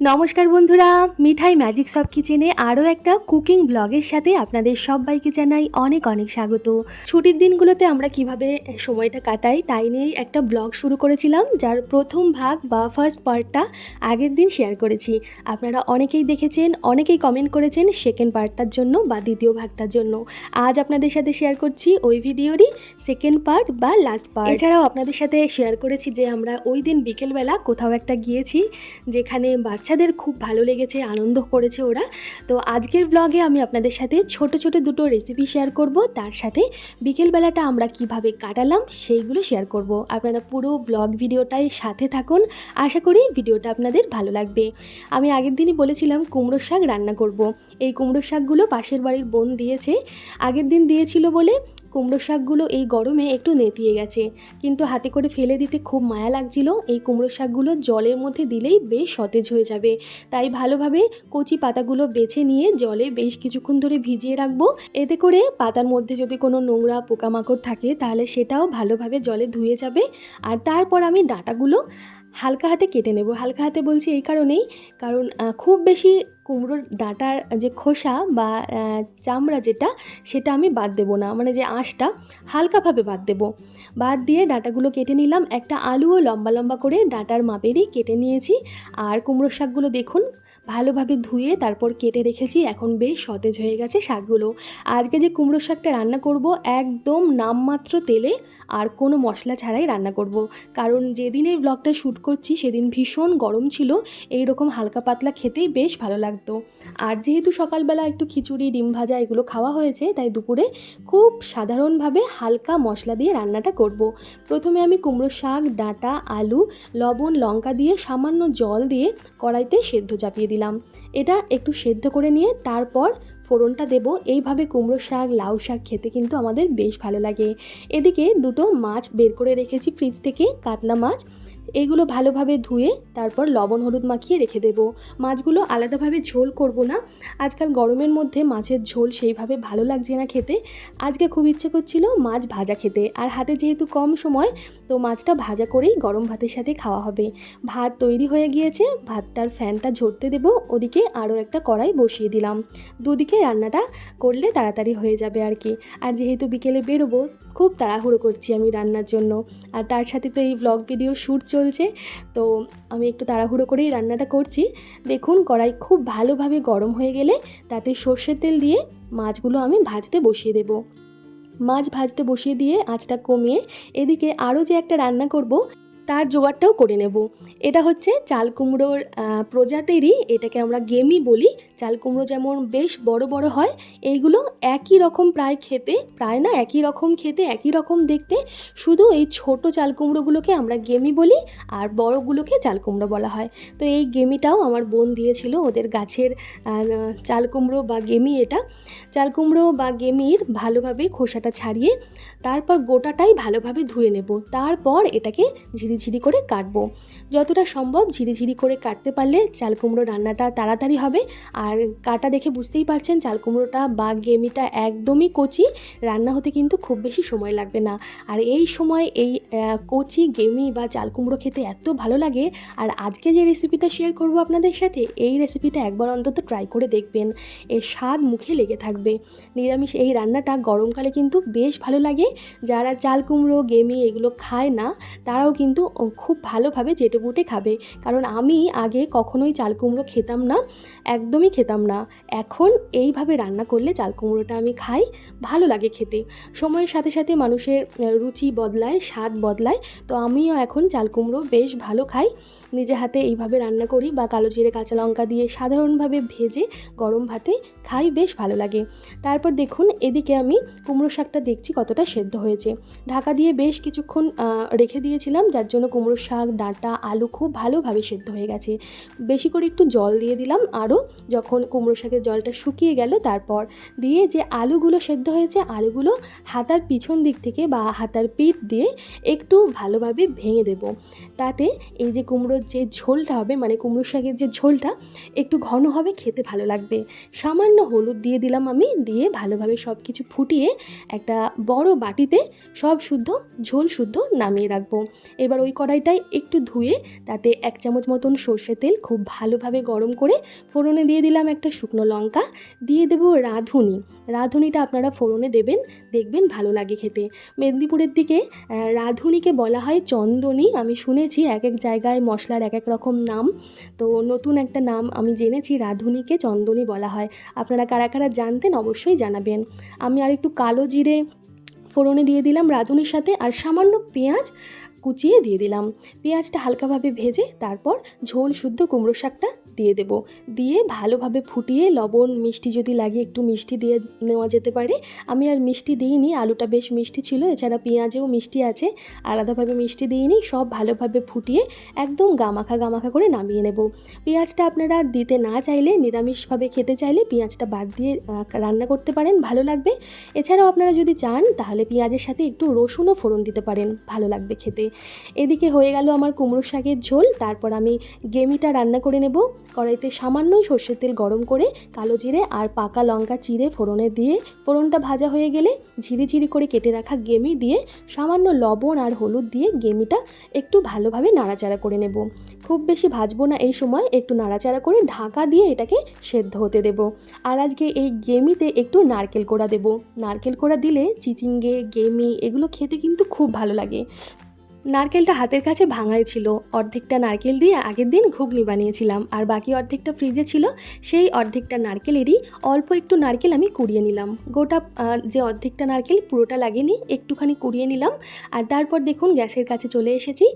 নমস্কার বন্ধুরা, মিঠাই ম্যাজিক সব কিচেনে আরও একটা কুকিং ব্লগের সাথে আপনাদের সবাইকে জানাই অনেক অনেক স্বাগত। ছুটির দিনগুলোতে আমরা কীভাবে সময়টা কাটাই তাই নিয়েই একটা ব্লগ শুরু করেছিলাম, যার প্রথম ভাগ বা ফার্স্ট পার্টটা আগের দিন শেয়ার করেছি। আপনারা অনেকেই দেখেছেন, অনেকেই কমেন্ট করেছেন সেকেন্ড পার্টটার জন্য বা দ্বিতীয় ভাগটার জন্য। আজ আপনাদের সাথে শেয়ার করছি ওই ভিডিওরই সেকেন্ড পার্ট বা লাস্ট পার্ট। এছাড়াও আপনাদের সাথে শেয়ার করেছি যে আমরা ওই দিন বিকেলবেলা কোথাও একটা গিয়েছি, যেখানে বাচ্চাদের খুব ভালো লেগেছে, আনন্দ করেছে ওরা। তো আজকের ব্লগে আমি আপনাদের সাথে ছোট ছোট দুটো রেসিপি শেয়ার করব। তার সাথে বিকেলবেলাটা আমরা কীভাবে কাটালাম সেইগুলো শেয়ার করব। আপনারা পুরো ব্লগ ভিডিওটাই সাথে থাকুন। আশা করি ভিডিওটা আপনাদের ভালো লাগবে। আমি আগের দিনই বলেছিলাম, কুমড়ো শাক রান্না করব। এই কুমড়ো শাকগুলো পাশের বাড়ির বোন দিয়েছে। আগের দিন দিয়েছিল বলে কুমড়ো শাকগুলো এই গরমে একটু নেতিয়ে গেছে। কিন্তু হাতে করে ফেলে দিতে খুব মায়া লাগছিল, এই কুমড়ো শাকগুলো জলের মধ্যে দিলেই বেশ সতেজ হয়ে যাবে। তাই ভালোভাবে কচি পাতাগুলো বেছে নিয়ে জলে বেশ কিছুক্ষণ ধরে ভিজিয়ে রাখব। এতে করে পাতার মধ্যে যদি কোনো নোংরা পোকামাকড় থাকে, তাহলে সেটাও ভালোভাবে জলে ধুয়ে যাবে। আর তারপর আমি ডাঁটাগুলো হালকা হাতে কেটে নেব। হালকা হাতে বলছি এই কারণেই, কারণ খুব বেশি কুমড়োর ডাঁটার যে খোসা বা চামড়া যেটা, সেটা আমি বাদ দেবো না। মানে যে আঁশটা, হালকাভাবে বাদ দেবো। বাদ দিয়ে ডাঁটাগুলো কেটে নিলাম। একটা আলুও লম্বা লম্বা করে ডাঁটার মাপেরই কেটে নিয়েছি। আর কুমড়োর শাকগুলো দেখুন ভালোভাবে ধুয়ে তারপর কেটে রেখেছি, এখন বেশ সতেজ হয়ে গেছে শাকগুলো। আজকে যে কুমড়ো শাকটা রান্না করব, একদম নামমাত্র তেলে আর কোনো মশলা ছাড়াই রান্না করব। কারণ যেদিন এই ব্লগটা শ্যুট করছি, সেদিন ভীষণ গরম ছিল এই রকম হালকা পাতলা খেতেই বেশ ভালো লাগতো। আর যেহেতু সকালবেলা একটু খিচুড়ি, ডিম ভাজা এগুলো খাওয়া হয়েছে, তাই দুপুরে খুব সাধারণভাবে হালকা মশলা দিয়ে রান্নাটা করব। প্রথমে আমি কুমড়ো শাক, ডাঁটা, আলু, লবণ, লঙ্কা দিয়ে সামান্য জল দিয়ে কড়াইতে সেদ্ধ চাপিয়ে দিলাম। এটা একটু সেদ্ধ করে নিয়ে তারপর ফোড়নটা দেব। এইভাবে কুমড়ো শাক, লাউ শাক খেতে কিন্তু আমাদের বেশ ভালো লাগে। এদিকে দুটো মাছ বের করে রেখেছি ফ্রিজ থেকে, কাতলা মাছ। এগুলো ভালোভাবে ধুয়ে তারপর লবণ হলুদ মাখিয়ে রেখে দেবো। মাছগুলো আলাদাভাবে ঝোল করব না। আজকাল গরমের মধ্যে মাছের ঝোল সেইভাবে ভালো লাগছে না খেতে। আজকে খুব ইচ্ছে করছিল মাছ ভাজা খেতে। আর হাতে যেহেতু কম সময়, তো মাছটা ভাজা করেই গরম ভাতের সাথে খাওয়া হবে। ভাত তৈরি হয়ে গিয়েছে, ভাতটার ফ্যানটা ঝরতে দেব। ওদিকে আরও একটা কড়াই বসিয়ে দিলাম। দুদিকে রান্নাটা করলে তাড়াতাড়ি হয়ে যাবে আর কি। আর যেহেতু বিকেলে বেরোবো, খুব তাড়াহুড়ো করছি আমি রান্নার জন্য। আর তার সাথে তো এই ব্লগ ভিডিও শ্যুট চলছে। তো আমি একটু তাড়াহুড়ো করেই রান্নাটা করছি। দেখুন, কড়াই খুব ভালোভাবে গরম হয়ে গেলে তাতে সর্ষের তেল দিয়ে মাছগুলো আমি ভাজতে বসিয়ে দেবো। মাছ ভাজতে বসিয়ে দিয়ে আঁচটা কমিয়ে এদিকে আরও যে একটা রান্না করব, তার জোগাড়টাও করে নেব। এটা হচ্ছে চাল কুমড়োর প্রজাতিরই, এটাকে আমরা গেমি বলি চাল কুমড়ো যেমন বেশ বড় বড় হয়, এইগুলো একই রকম প্রায় খেতে, প্রায় না একই রকম খেতে, একই রকম দেখতে। শুধু এই ছোট চাল কুমড়োগুলোকে আমরা গেমি বলি আর বড়গুলোকে চাল কুমড়ো বলা হয়। তো এই গেমিটাও আমার বোন দিয়েছিল, ওদের গাছের চাল কুমড়ো বা গেমি এটা। চাল কুমড়ো বা গেমির ভালোভাবে খোসাটা ছাড়িয়ে তারপর গোটাটাই ভালোভাবে ধুয়ে নেব। তারপর এটাকে ঝিরিঝিরি করে কাটবো। যতটা সম্ভব ঝিরিঝিরি করে কাটতে পারলে চাল কুমড়ো রান্নাটা তাড়াতাড়ি হবে আর কাটা দেখে বুঝতেই পারছেন, চাল কুমড়োটা বা গেমিটা একদমই কচি, রান্না হতে কিন্তু খুব বেশি সময় লাগবে না। আর এই সময় এই কচি, গেমি বা চাল কুমড়ো খেতে এত ভালো লাগে। আর আজকে যে রেসিপিটা শেয়ার করব আপনাদের সাথে, এই রেসিপিটা একবার অন্তত ট্রাই করে দেখবেন। এর স্বাদ মুখে লেগে থাকবে। নিরামিষ এই রান্নাটা গরমকালে কিন্তু বেশ ভালো লাগে। যারা চাল কুমড়ো, গেমি এগুলো খায় না, তারাও কিন্তু খুব ভালোভাবে চেটেপুটে খাবে। কারণ আমি আগে কখনোই চাল কুমড়ো খেতাম না। একদমই খেতাম না। এখন এইভাবে রান্না করলে চাল কুমড়োটা আমি খাই, ভালো লাগে খেতে। সময়ের সাথে সাথে মানুষের রুচি বদলায়, স্বাদ বদলায়। তো আমিও এখন চাল কুমড়ো বেশ ভালো খাই। নিজে হাতে এইভাবে রান্না করি বা কালো জিরে, কাঁচা লঙ্কা দিয়ে সাধারণভাবে ভেজে গরম ভাতে খাই, বেশ ভালো লাগে। তারপর দেখুন, এদিকে আমি কুমড়ো শাকটা দেখছি কতটা সেদ্ধ হয়েছে। ঢাকা দিয়ে বেশ কিছুক্ষণ রেখে দিয়েছিলাম, যার জন্য কুমড়ো শাক, ডাঁটা, আলু খুব ভালোভাবে সেদ্ধ হয়ে গেছে। বেশি করে একটু জল দিয়ে দিলাম, আরও যখন কুমড়ো শাকের জলটা শুকিয়ে গেল। তারপর দিয়ে যে আলুগুলো সেদ্ধ হয়েছে, আলুগুলো হাতার পিছন দিক থেকে বা হাতার পিঠ দিয়ে একটু ভালোভাবে ভেঙে দেব। তাতে এই যে কুমড়োর যে ঝোলটা হবে মানে কুমড়ো শাকের যে ঝোলটা, একটু ঘন হবে, খেতে ভালো লাগবে। সামান্য হলুদ দিয়ে দিলাম আমি, দিয়ে ভালোভাবে সব কিছু ফুটিয়ে একটা বড় বাটিতে সব শুদ্ধ, ঝোল শুদ্ধ নামিয়ে রাখব। এবার ওই কড়াইটাই একটু ধুয়ে তাতে এক চামচ মতন সর্ষে তেল খুব ভালোভাবে গরম করে ফোড়নে দিয়ে দিলাম। একটা শুকনো লঙ্কা, দিয়ে দেবো রাঁধুনি। রাঁধুনিটা আপনারা ফোড়নে দেবেন, দেখবেন ভালো লাগে খেতে। মেদিনীপুরের দিকে রাঁধুনিকে বলা হয় চন্দনী। আমি শুনেছি এক এক জায়গায় মশলার এক এক রকম নাম। তো নতুন একটা নাম আমি জেনেছি, রাঁধুনিকে চন্দনী বলা হয়। আপনারা কারা কারা জানতেন অবশ্যই জানাবেন। আমি আর একটু কালো জিরে ফোড়নে দিয়ে দিলাম রাঁধুনির সাথে, আর সামান্য পেঁয়াজ কুচিয়ে দিয়ে দিলাম। পেঁয়াজটা হালকাভাবে ভেজে তারপর ঝোল শুদ্ধ কুমড়ো শাকটা দিয়ে দেব। দিয়ে ভালোভাবে ফুটিয়ে লবণ, মিষ্টি যদি লাগে একটু মিষ্টি দিয়ে নেওয়া যেতে পারে। আমি আর মিষ্টি দিইনি, আলুটা বেশ মিষ্টি ছিল, এছাড়া পেঁয়াজেও মিষ্টি আছে। আলাদাভাবে মিষ্টি দিইনি, সব ভালোভাবে ফুটিয়ে একদম গামাখা গামাখা করে নামিয়ে নেব। পেঁয়াজটা আপনারা দিতে না চাইলে, নিরামিষভাবে খেতে চাইলে পেঁয়াজটা বাদ দিয়ে রান্না করতে পারেন, ভালো লাগবে। এছাড়াও আপনারা যদি চান, তাহলে পেঁয়াজের সাথে একটু রসুনও ফোড়ন দিতে পারেন, ভালো লাগবে খেতে। এদিকে হয়ে গেল আমার কুমড়ো শাকের ঝোল। তারপর আমি গেমিটা রান্না করে নেব। কড়াইতে সামান্য সর্ষের তেল গরম করে কালো জিরে আর পাকা লঙ্কা চিড়ে ফোড়নে দিয়ে ফোড়নটা ভাজা হয়ে গেলে ঝিরি ঝিরি করে কেটে রাখা গেমি দিয়ে সামান্য লবণ আর হলুদ দিয়ে গেমিটা একটু ভালোভাবে নাড়াচাড়া করে নেব। খুব বেশি ভাজবো না এই সময়, একটু নাড়াচাড়া করে ঢাকা দিয়ে এটাকে সেদ্ধ হতে দেব। আর আজকে এই গেমিতে একটু নারকেল কোড়া দেব। নারকেল কোড়া দিলে চিচিঙ্গে, গেমি এগুলো খেতে কিন্তু খুব ভালো লাগে। নারকেলটা হাতের কাছে ভাঙাই ছিল। অর্ধেকটা নারকেল দিয়ে আগের দিন ঘুগনি বানিয়েছিলাম। আর বাকি অর্ধেকটা ফ্রিজে ছিল, সেই অর্ধেকটা নারকেলেরই অল্প একটু নারকেল আমি কুড়িয়ে নিলাম। গোটা যে অর্ধেকটা নারকেল পুরোটা লাগেনি, একটুখানি কুড়িয়ে নিলাম। আর তারপর দেখুন গ্যাসের কাছে চলে এসেছি।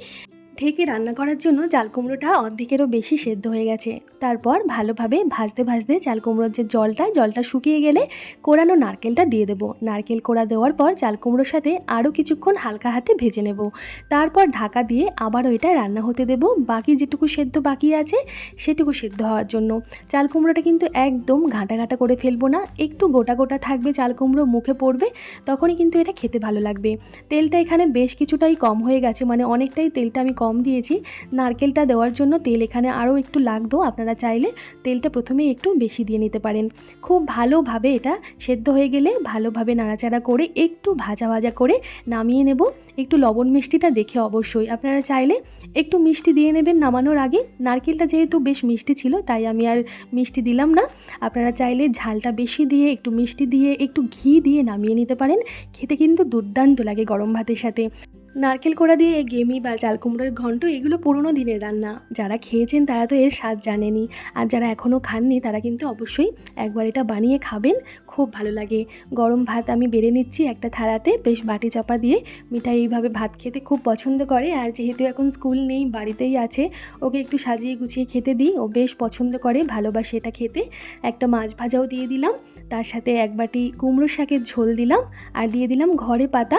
ঢেকে রান্না করার জন্য চাল কুমড়োটা অর্ধেকেরও বেশি সেদ্ধ হয়ে গেছে। তারপর ভালোভাবে ভাজতে ভাজতে চাল কুমড়োর যে জলটা জলটা শুকিয়ে গেলে কোরানো নারকেলটা দিয়ে দেবো। নারকেল কোড়া দেওয়ার পর চাল কুমড়োর সাথে আরও কিছুক্ষণ হালকা হাতে ভেজে নেব। তারপর ঢাকা দিয়ে আবারও এটা রান্না হতে দেব। বাকি যেটুকু সেদ্ধ বাকি আছে, সেটুকু সেদ্ধ হওয়ার জন্য। চাল কুমড়োটা কিন্তু একদম ঘাঁটা ঘাঁটা করে ফেলব না। একটু গোটা গোটা থাকবে চাল কুমড়ো, মুখে পড়বে, তখনই কিন্তু এটা খেতে ভালো লাগবে। তেলটা এখানে বেশ কিছুটাই কম হয়ে গেছে মানে অনেকটাই তেলটা আমি কম দিয়েছি। নারকেলটা দেওয়ার জন্য তেল এখানে আরও একটু লাগতো, আপনারা চাইলে তেলটা প্রথমে একটু বেশি দিয়ে নিতে পারেন। খুব ভালোভাবে এটা সেদ্ধ হয়ে গেলে ভালোভাবে নাড়াচাড়া করে একটু ভাজা ভাজা করে নামিয়ে নেব। একটু লবণ মিষ্টিটা দেখে অবশ্যই। আপনারা চাইলে একটু মিষ্টি দিয়ে নেবেন নামানোর আগে। নারকেলটা যেহেতু বেশ মিষ্টি ছিল, তাই আমি আর মিষ্টি দিলাম না। আপনারা চাইলে ঝালটা বেশি দিয়ে, একটু মিষ্টি দিয়ে, একটু ঘি দিয়ে নামিয়ে নিতে পারেন। খেতে কিন্তু দুর্দান্ত লাগে গরম ভাতের সাথে। নারকেল কোড়া দিয়ে এই গেমি বা চাল কুমড়োর এগুলো পুরনো দিনের রান্না। যারা খেয়েছেন তারা তো এর স্বাদ জানেনি। আর যারা এখনও খাননি, তারা কিন্তু অবশ্যই একবার এটা বানিয়ে খাবেন। খুব ভালো লাগে। গরম ভাত আমি বেড়ে নিচ্ছি একটা থালাতে, বেশ বাটি চাপা দিয়ে। মিঠাই এইভাবে ভাত খেতে খুব পছন্দ করে। আর যেহেতু এখন স্কুল নেই, বাড়িতেই আছে, ওকে একটু সাজিয়ে গুছিয়ে খেতে দিই। ও বেশ পছন্দ করে, ভালোবাসে এটা খেতে। একটা মাছ ভাজাও দিয়ে দিলাম। তার সাথে এক বাটি কুমড়ো শাকের ঝোল দিলাম আর দিয়ে দিলাম ঘরে পাতা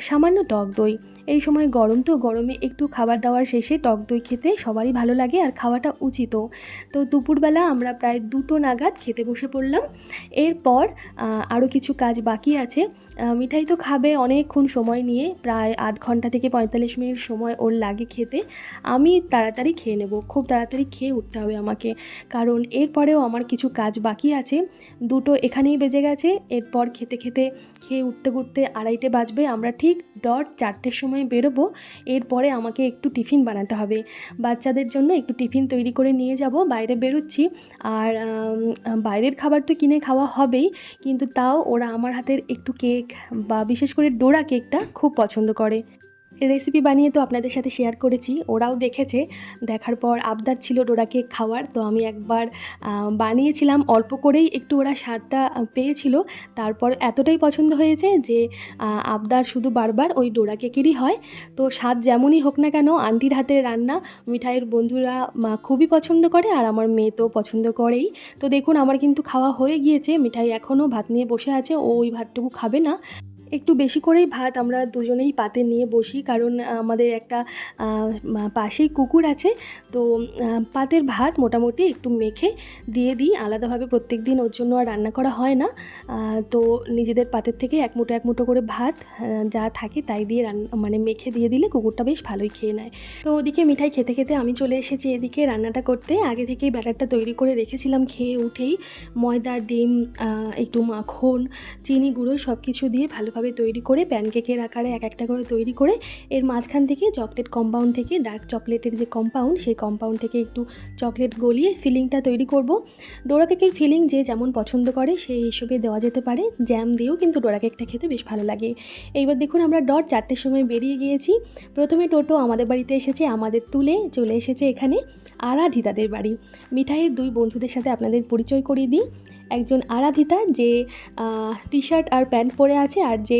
সামান্য টক দই। এই সময় গরম তো, গরমে একটু খাবার দাবার শেষে টক দই খেতে সবারই ভালো লাগে আর খাওয়াটা উচিত তো দুপুরবেলা আমরা প্রায় দুটো নাগাদ খেতে বসে পড়লাম। এরপর আরও কিছু কাজ বাকি আছে। মিঠাই তো খাবে অনেকক্ষণ সময় নিয়ে, প্রায় আধ ঘণ্টা থেকে পঁয়তাল্লিশ মিনিট সময় ওর লাগে খেতে। আমি তাড়াতাড়ি খেয়ে নেব, খুব তাড়াতাড়ি খেয়ে উঠতে হবে আমাকে। কারণ এরপরেও আমার কিছু কাজ বাকি আছে। দুটো এখানেই বেজে গেছে, এরপর খেতে খেতে খেয়ে উঠতে উঠতে আড়াইটে বাজবে, আমরা ঠিক ডট চারটের সময় বেরোবো, এরপরে আমাকে একটু টিফিন বানাতে হবে। বাচ্চাদের জন্য একটু টিফিন তৈরি করে নিয়ে যাব, বাইরে বেরোচ্ছি। আর বাইরের খাবার তো কিনে খাওয়া হবেই, কিন্তু তাও ওরা আমার হাতের একটু কেক বা বিশেষ করে ডোরা কেকটা খুব পছন্দ করে। রেসিপি বানিয়ে তো আপনাদের সাথে শেয়ার করেছি। ওরাও দেখেছে। দেখার পর আবদার ছিল ডোরা কেক খাওয়ার। তো আমি একবার বানিয়েছিলাম। অল্প করেই একটু ওরা স্বাদটা পেয়েছিল। তারপর এতটাই পছন্দ হয়েছে যে আবদার শুধু বারবার ওই ডোরা কেকেরই হয়। তো স্বাদ যেমনই হোক না কেন, আন্টির হাতের রান্না মিঠাইয়ের বন্ধুরা, মা খুবই পছন্দ করে আর আমার মেয়ে তো পছন্দ করেই। তো দেখুন, আমার কিন্তু খাওয়া হয়ে গিয়েছে। মিঠাই এখনও ভাত নিয়ে বসে আছে। ও ওই ভাতটুকু খাবে না। একটু বেশি করেই ভাত আমরা দুজনেই পাতে নিয়ে বসি, কারণ আমাদের একটা পাশেই কুকুর আছে। তো পাতের ভাত মোটামুটি একটু মেখে দিয়ে দিই। আলাদাভাবে প্রত্যেক দিন ওর জন্য আর রান্না করা হয় না। তো নিজেদের পাতের থেকে এক মুঠো এক মুঠো করে ভাত যা থাকে তাই দিয়ে রান্না মানে মেখে দিয়ে দিলে কুকুরটা বেশ ভালোই খেয়ে নেয়। তো ওদিকে মিঠাই খেতে খেতে আমি চলে এসেছি এদিকে রান্নাটা করতে। আগে থেকেই ব্যাটারটা তৈরি করে রেখেছিলাম খেয়ে উঠেই। ময়দা, ডিম একটু মাখন, চিনি গুঁড়ো সব কিছু দিয়ে ভালোভাবে তৈরি করে প্যানকেকের আকারে এক একটা করে তৈরি করে এর মাঝখান থেকে চকলেট কম্পাউন্ড থেকে ডার্ক চকলেটের যে কম্পাউন্ড সেই কম্পাউন্ড থেকে একটু চকলেট গলিয়ে ফিলিংটা তৈরি করব। ডোরা কেকের ফিলিং যে যেমন পছন্দ করে, সেই হিসেবে দেওয়া যেতে পারে। জ্যাম দিয়েও কিন্তু ডোরা কেকটা খেতে বেশ ভালো লাগে। এইবার দেখুন আমরা ডট চারটের সময় বেরিয়ে গিয়েছি। প্রথমে টোটো আমাদের বাড়িতে এসেছে, আমাদের তুলে চলে এসেছে এখানে আরাধিতাদের বাড়ি। মিঠাইয়ের দুই বন্ধুদের সাথে আপনাদের পরিচয় করিয়ে দিই। একজন আরাধিতা যে টি শার্ট আর প্যান্ট পরে আছে আর যে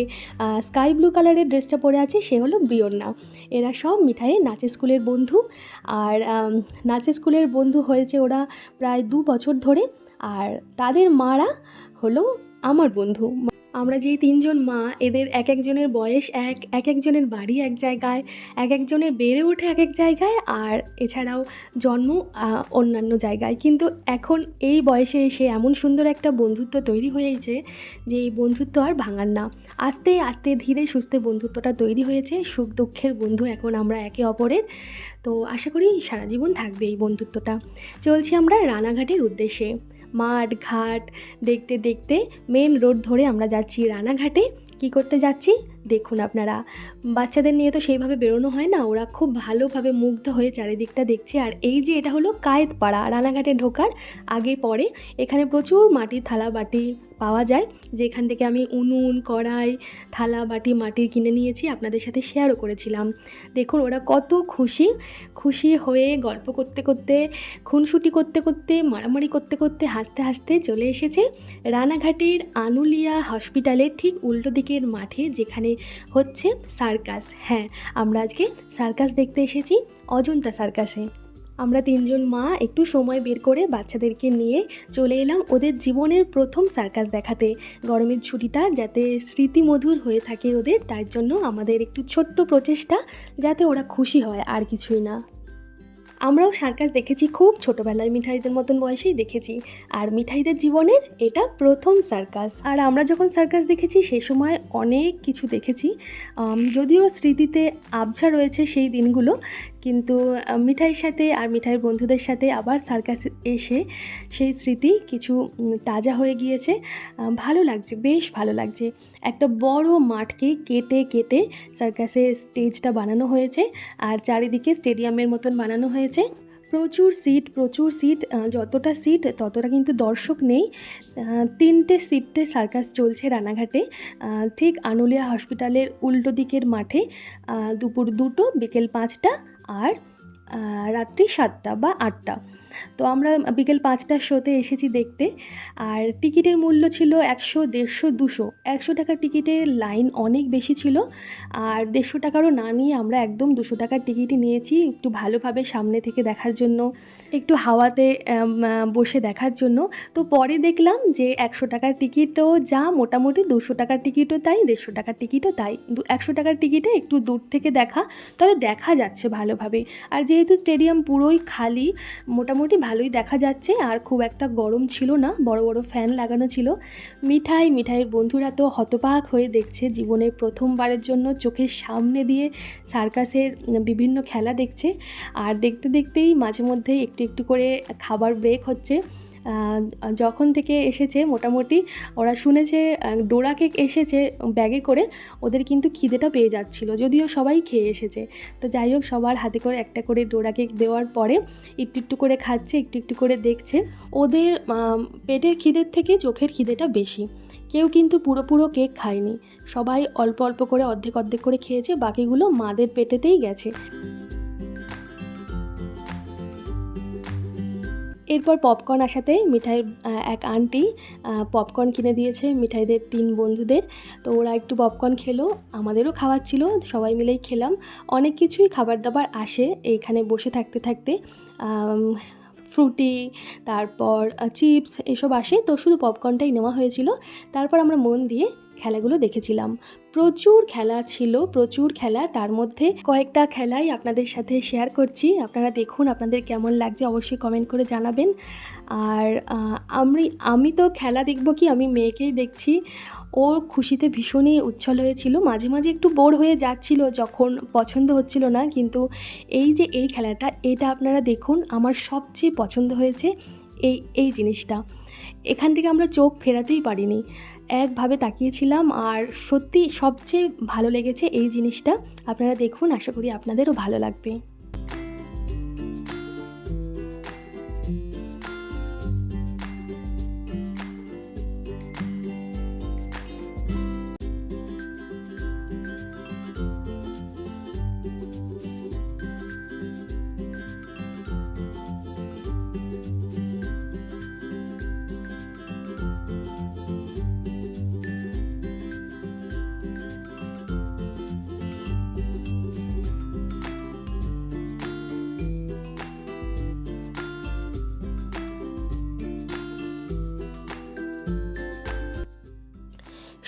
স্কাই ব্লু কালারের ড্রেসটা পরে আছে, সে হলো বিয়ন্না। এরা সব মিঠাইয়ের নাচের স্কুলের বন্ধু আর নাচের স্কুলের বন্ধু হয়েছে ওরা প্রায় দু বছর ধরে আর তাদের মারা হলো আমার বন্ধু আমরা যেই তিনজন মা, এদের এক একজনের বয়স এক এক একজনের বাড়ি এক জায়গায়, এক একজনের বেড়ে ওঠে এক এক জায়গায়, আর এছাড়াও জন্ম অন্যান্য জায়গায়। কিন্তু এখন এই বয়সে এসে এমন সুন্দর একটা বন্ধুত্ব তৈরি হয়েছে যে এই বন্ধুত্ব আর ভাঙার না। আস্তে আস্তে ধীরে সুস্থে বন্ধুত্বটা তৈরি হয়েছে, সুখ দুঃখের বন্ধু এখন আমরা একে অপরের। তো আশা করি সারা জীবন থাকবে এই বন্ধুত্বটা। চলছি আমরা রানাঘাটের উদ্দেশ্যে। মাঠ ঘাট দেখতে দেখতে মেন রোড ধরে আমরা যাচ্ছি রানাঘাটে। কি করতে যাচ্ছি? দেখুন আপনারা। বাচ্চাদের নিয়ে তো সেইভাবে বেরোনো হয় না, ওরা খুব ভালোভাবে মুগ্ধ হয়ে চারিদিকটা দেখছে। আর এই যে এটা হলো কায়েতপাড়া, রানাঘাটে ঢোকার আগে পরে এখানে প্রচুর মাটির থালা বাটি পাওয়া যায়, যেখান থেকে আমি উনুন, কড়াই, থালা বাটি মাটির কিনে নিয়েছি, আপনাদের সাথে শেয়ারও করেছিলাম। দেখুন, ওরা কত খুশি খুশি হয়ে গল্প করতে করতে, খুনসুটি করতে করতে, মারামারি করতে করতে হাসতে হাসতে চলে এসেছে রানাঘাটের আনুলিয়া হসপিটালের ঠিক উল্টো দিকের মাঠে, যেখানে হচ্ছে সার্কাস। হ্যাঁ আমরা আজকে সার্কাস দেখতে এসেছি, অজন্তা সার্কাসে। আমরা তিনজন মা একটু সময় বের করে বাচ্চাদেরকে নিয়ে চলে এলাম ওদের জীবনের প্রথম সার্কাস দেখাতে। গরমের ছুটিটা যাতে স্মৃতিমধুর হয়ে থাকে ওদের, তার জন্য আমাদের একটু ছোট্ট প্রচেষ্টা যাতে ওরা খুশি হয়, আর কিছুই না। আমরাও সার্কাস দেখেছি, খুব ছোটোবেলায় মিঠাইদের মতন বয়সেই দেখেছি। আর মিঠাইদের জীবনের এটা প্রথম সার্কাস আর আমরা যখন সার্কাস দেখেছি সেই সময় অনেক কিছু দেখেছি। যদিও স্মৃতিতে আবছা রয়েছে সেই দিনগুলো কিন্তু মিঠাইয়ের সাথে আর মিঠাইয়ের বন্ধুদের সাথে আবার সার্কাস এসে সেই স্মৃতি কিছু তাজা হয়ে গিয়েছে। ভালো লাগছে, বেশ ভালো লাগছে। একটা বড় মাঠকে কেটে কেটে সার্কাসের স্টেজটা বানানো হয়েছে আর চারিদিকে স্টেডিয়ামের মতন বানানো হয়েছে। প্রচুর সিট প্রচুর সিট যতটা সিট ততটা কিন্তু দর্শক নেই। তিনটে শিফটে সার্কাস চলছে রানাঘাটে। ঠিক আনুলিয়া হসপিটালের উল্টো দিকের মাঠে দুপুর দুটো, বিকেল পাঁচটা আর রাত্রি সাতটা বা আটটা। তো আমরা বিকেল পাঁচটার শোতে এসেছি দেখতে। আর টিকিটের মূল্য ছিল একশো দেড়শো দুশো। একশো টাকার টিকিটের লাইন অনেক বেশি ছিল। আর দেড়শো টাকারও না নিয়ে আমরা একদম দুশো টাকার টিকিটই নিয়েছি একটু ভালোভাবে সামনে থেকে দেখার জন্য, একটু হাওয়াতে বসে দেখার জন্য। তো পরে দেখলাম যে একশো টাকার টিকিটও যা, মোটামুটি দুশো টাকার টিকিটও তাই, দেড়শো টাকার টিকিটও তাই। একশো টাকার টিকিটে একটু দূর থেকে দেখা, তবে দেখা যাচ্ছে ভালোভাবে। আর যেহেতু স্টেডিয়াম পুরোই খালি, মোটামুটি ভালোই দেখা যাচ্ছে। আর খুব একটা গরম ছিল না, বড় বড় ফ্যান লাগানো ছিল। মিঠাই, মিঠাইয়ের বন্ধুরা তো হতবাক হয়ে দেখছে জীবনের প্রথমবারের জন্য চোখের সামনে দিয়ে সার্কাসের বিভিন্ন খেলা দেখছে। আর দেখতে দেখতেই মাঝে মধ্যে একটু একটু করে খাবার ব্রেক হচ্ছে। যখন থেকে এসেছে, মোটামুটি ওরা শুনেছে ডোরা কেক এসেছে ব্যাগে করে, ওদের কিন্তু খিদেটা পেয়ে যাচ্ছিল, যদিও সবাই খেয়ে এসেছে। তো যাই হোক, সবার হাতে করে একটা করে ডোরা কেক দেওয়ার পরে একটু একটু করে খাচ্ছে, একটু একটু করে দেখছে। ওদের পেটের খিদের থেকে চোখের খিদেটা বেশি। কেউ কিন্তু পুরো পুরো কেক খায়নি। সবাই অল্প অল্প করে অর্ধেক অর্ধেক করে খেয়েছে, বাকিগুলো মাদের পেটেতেই গেছে। এরপর পপকর্ন আসাতে আহ, এক আন্টি পপকর্ন কিনে দিয়েছে মিঠাইদের তিন বন্ধুদের। তো ওরা একটু পপকর্ন খেলো আমাদেরও খাওয়াচ্ছিল সবাই মিলেই খেলাম। অনেক কিছুই খাবার দাবার আসে এইখানে বসে থাকতে থাকতে। ফ্রুটি তারপর চিপস এসব আসে। তো শুধু পপকর্নটাই নেওয়া হয়েছিল। তারপর আমরা মন দিয়ে খেলাগুলো দেখেছিলাম। প্রচুর খেলা ছিল, প্রচুর খেলা। তার মধ্যে কয়েকটা খেলাই আপনাদের সাথে শেয়ার করছি। আপনারা দেখুন আপনাদের কেমন লাগছে, অবশ্যই কমেন্ট করে জানাবেন। আর আমি আমি তো খেলা দেখব কি, আমি মেয়েকেই দেখছি। ও খুশিতে ভীষণই উচ্ছল হয়েছিল। মাঝে মাঝে একটু বোর হয়ে যাচ্ছিল, যখন পছন্দ হচ্ছিল না। কিন্তু এই যে এই খেলাটা, এটা আপনারা দেখুন, আমার সবচেয়ে পছন্দ হয়েছে এই এই জিনিসটা। এখান থেকে আমরা চোখ ফেরাতেই পারিনি। একভাবে তাকিয়েছিলাম আর সত্যি সবচেয়ে ভালো লেগেছে এই জিনিসটা। আপনারা দেখুন, আশা করি আপনাদেরও ভালো লাগবে।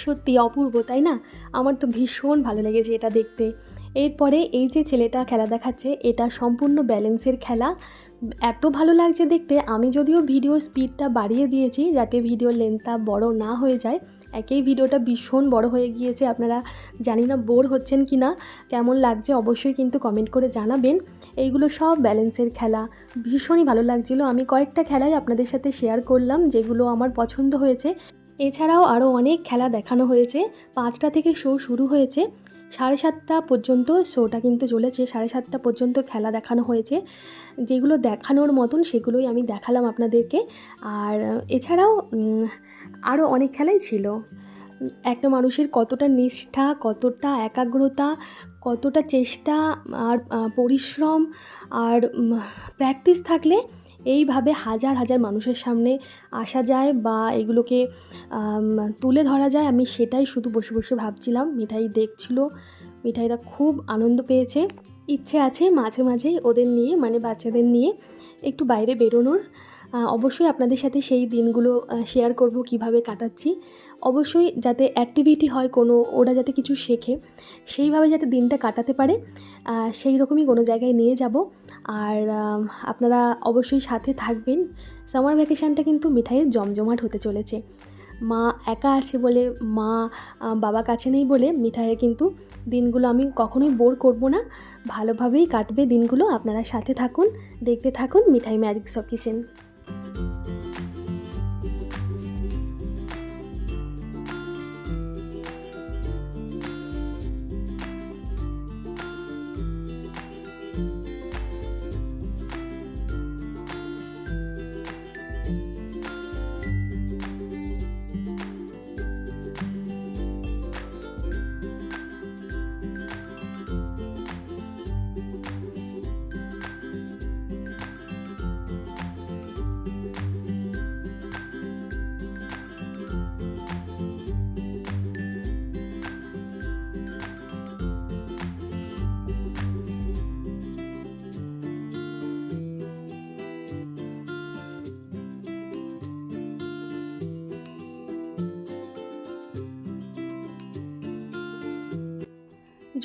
সত্যি অপূর্ব, তাই না? আমার তো ভীষণ ভালো লেগেছে এটা দেখতে। এরপরে এই যে ছেলেটা খেলা দেখাচ্ছে, এটা সম্পূর্ণ ব্যালেন্সের খেলা। এত ভালো লাগছে দেখতে, আমি যদিও ভিডিও স্পিডটা বাড়িয়ে দিয়েছি যাতে ভিডিও লেন্থটা বড় না হয়ে যায়। একেই ভিডিওটা ভীষণ বড় হয়ে গিয়েছে, আপনারা জানি না বোর হচ্ছেন কি না। কেমন লাগছে অবশ্যই কিন্তু কমেন্ট করে জানাবেন। এইগুলো সব ব্যালেন্সের খেলা। ভীষণই ভালো লাগছিল। আমি কয়েকটা খেলাই আপনাদের সাথে শেয়ার করলাম, যেগুলো আমার পছন্দ হয়েছে। এছাড়াও আরও অনেক খেলা দেখানো হয়েছে। পাঁচটা থেকে শো শুরু হয়েছে। সাড়ে সাতটা পর্যন্ত শোটা কিন্তু চলেছে। সাড়ে সাতটা পর্যন্ত খেলা দেখানো হয়েছে। যেগুলো দেখানোর মতন সেগুলোই আমি দেখালাম আপনাদেরকে। আর এছাড়াও আরও অনেক খেলাই ছিল। একটা মানুষের কতটা নিষ্ঠা, কতটা একাগ্রতা, কতটা চেষ্টা, আর পরিশ্রম, আর প্র্যাকটিস থাকলে এইভাবে হাজার হাজার মানুষের সামনে আসা যায় বা এগুলোকে তুলে ধরা যায়। আমি সেটাই শুধু বসে বসে ভাবছিলাম। মিঠাই দেখছিল। মিঠাইরা খুব আনন্দ পেয়েছে। ইচ্ছে আছে মাঝে মাঝে ওদের নিয়ে মানে বাচ্চাদের নিয়ে একটু বাইরে বেরোনোর। অবশ্যই আপনাদের সাথে সেই দিনগুলো শেয়ার করব কীভাবে কাটাচ্ছি। অবশ্যই যাতে অ্যাক্টিভিটি হয় কোনো, ওরা যাতে কিছু শেখে, সেইভাবে যাতে দিনটা কাটাতে পারে সেই রকমই কোনো জায়গায় নিয়ে যাব। আর আপনারা অবশ্যই সাথে থাকবেন। সামার ভ্যাকেশানটা কিন্তু মিঠাইয়ের জমজমাট হতে চলেছে। মা একা আছে বলে, মা বাবা কাছে নেই বলে মিঠাইয়ের কিন্তু দিনগুলো আমি কখনোই বোর করব না। ভালোভাবেই কাটবে দিনগুলো। আপনারা সাথে থাকুন, দেখতে থাকুন মিঠাই ম্যাজিক সব কিচেন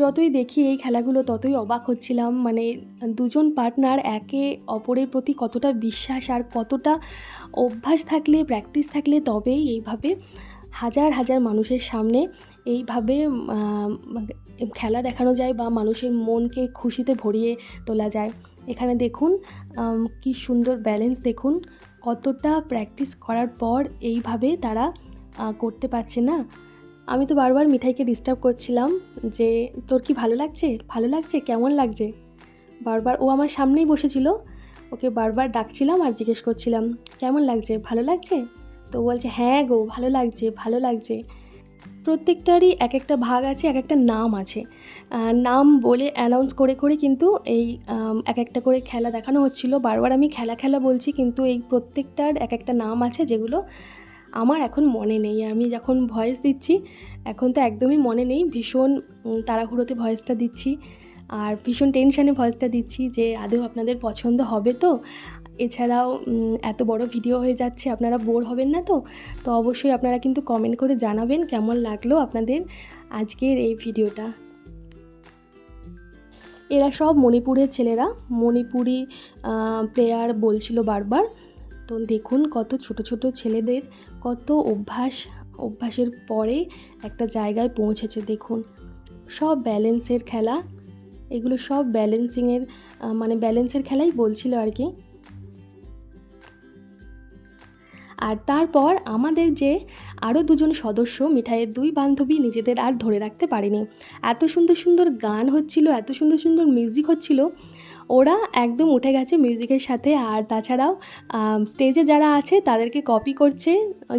যতই দেখি এই খেলাগুলো, ততই অবাক হচ্ছিলাম। মানে দুজন পার্টনার একে অপরের প্রতি কতটা বিশ্বাস আর কতটা অভ্যাস থাকলে প্র্যাকটিস থাকলে তবেই এইভাবে হাজার হাজার মানুষের সামনে এইভাবে খেলা দেখানো যায় বা মানুষের মনকে খুশিতে ভরিয়ে তোলা যায়। এখানে দেখুন কি সুন্দর ব্যালেন্স দেখুন। কতটা প্র্যাকটিস করার পর এইভাবে তারা করতে পারছে না? আমি তো বারবার মিঠাইকে ডিস্টার্ব করছিলাম যে, তোর কি ভালো লাগছে? ভালো লাগছে? কেমন লাগছে? বারবার ও আমার সামনেই বসেছিল। ওকে বারবার ডাকছিলাম আর জিজ্ঞেস করছিলাম, কেমন লাগছে? ভালো লাগছে? তো বলছে হ্যাঁ গো, ভালো লাগছে ভালো লাগছে। প্রত্যেকটারই এক একটা ভাগ আছে, এক একটা নাম আছে। নাম বলে অ্যানাউন্স করে করে কিন্তু এই এক একটা করে খেলা দেখানো হচ্ছিল। বারবার আমি খেলা খেলা বলছি কিন্তু এই প্রত্যেকটার এক একটা নাম আছে যেগুলো আমার এখন মনে নেই। আমি যখন ভয়েস দিচ্ছি, এখন তো একদমই মনে নেই। ভীষণ তাড়াহুড়োতে ভয়েসটা দিচ্ছি। আর ভীষণ টেনশানে ভয়েসটা দিচ্ছি যে, আদৌ আপনাদের পছন্দ হবে তো? এছাড়াও এত বড় ভিডিও হয়ে যাচ্ছে, আপনারা বোর হবেন না তো? তো অবশ্যই আপনারা কিন্তু কমেন্ট করে জানাবেন কেমন লাগল আপনাদের আজকের এই ভিডিওটা এরা সব মণিপুরের ছেলেরা। মণিপুরি প্লেয়ার বলছিল বারবার। তো দেখুন কত ছোট ছোট ছেলেদের কত অভ্যাস, অভ্যাসের পরে একটা জায়গায় পৌঁছেছে, দেখুন। সব ব্যালেন্সের খেলা, এগুলো সব ব্যালেন্সিংয়ের মানে ব্যালেন্সের খেলাই বলছিল আর কি। আর তারপর আমাদের যে আরও দুজন সদস্য, মিঠাইয়ের দুই বান্ধবী নিজেদের আর ধরে রাখতে পারেনি। এত সুন্দর সুন্দর গান হচ্ছিল, এত সুন্দর সুন্দর মিউজিক হচ্ছিল ওরা একদম উঠে গেছে মিউজিকের সাথে আর তাছাড়াও স্টেজে যারা আছে তাদেরকে কপি করছে,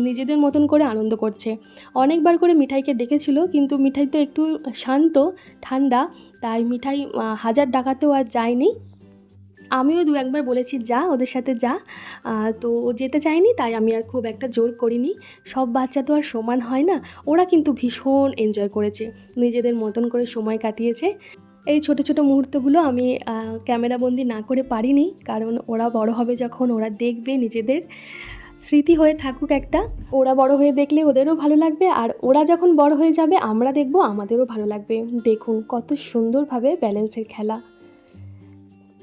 নিজেদের মতন করে আনন্দ করছে। অনেকবার করে মিঠাইকে ডেকেছিল, কিন্তু মিঠাই তো একটু শান্ত, ঠান্ডা, তাই মিঠাই হাজার ডাকাতেও আর যায়নি। আমিও দু একবার বলেছি, যা, ওদের সাথে যা। তো ও যেতে চায়নি, তাই আমি আর খুব একটা জোর করিনি। সব বাচ্চা তো আর সমান হয় না, ওরা কিন্তু ভীষণ এনজয় করেছে, নিজেদের মতন করে সময় কাটিয়েছে। এই ছোট ছোট মুহূর্তগুলো আমি আহ, ক্যামেরাবন্দি না করে পারিনি। কারণ ওরা বড় হবে যখন ওরা দেখবে নিজেদের স্মৃতি হয়ে থাকুক একটা। ওরা বড় হয়ে দেখলে ওদেরও ভালো লাগবে। আর ওরা যখন বড় হয়ে যাবে আমরা দেখব আমাদেরও ভালো লাগবে। দেখুন কত সুন্দরভাবে ব্যালেন্সের খেলা।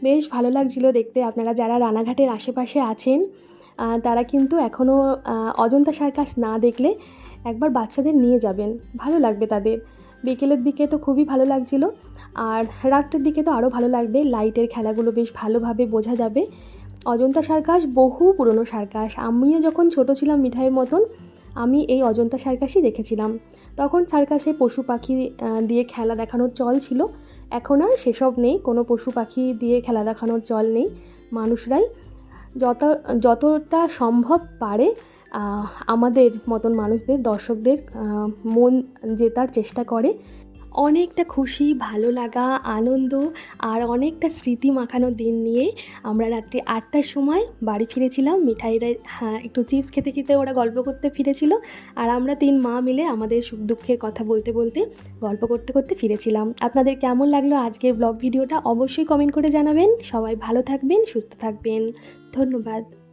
বেশ ভালো লাগছিল দেখতে। আপনারা যারা রানাঘাটের আশেপাশে আছেন তারা কিন্তু এখনও অজন্তা সার্কাস না দেখলে একবার বাচ্চাদের নিয়ে যাবেন। ভালো লাগবে তাদের। বিকেলের দিকে তো খুবই ভালো লাগছিল। আর রাত্রের দিকে তো আরও ভালো লাগবে। লাইটের খেলাগুলো বেশ ভালোভাবে বোঝা যাবে। অজন্তা সার্কাস, বহু পুরনো সার্কাস। আমিও যখন ছোট ছিলাম মিঠাইয়ের মতন, আমি এই অজন্তা সার্কাসই দেখেছিলাম। তখন সার্কাসে পশু পাখি দিয়ে খেলা দেখানোর চল ছিল। এখন আর সেসব নেই। কোনো পশু পাখি দিয়ে খেলা দেখানোর চল নেই। মানুষরাই যত, যতটা সম্ভব পারে আমাদের মতন মানুষদের, দর্শকদের মন জেতার চেষ্টা করে। অনেকটা খুশি, ভালো লাগা, আনন্দ আর অনেকটা স্মৃতি মাখানো দিন নিয়ে আমরা রাত্রি আটটার সময় বাড়ি ফিরেছিলাম। মিঠাইরা হ্যাঁ একটু চিপস খেতে খেতে ওরা গল্প করতে ফিরেছিল আর আমরা তিন মা মিলে আমাদের সুখ দুঃখের কথা বলতে বলতে গল্প করতে করতে ফিরেছিলাম। আপনাদের কেমন লাগল আজকের ব্লগ ভিডিওটা অবশ্যই কমেন্ট করে জানাবেন। সবাই ভালো থাকবেন, সুস্থ থাকবেন। ধন্যবাদ।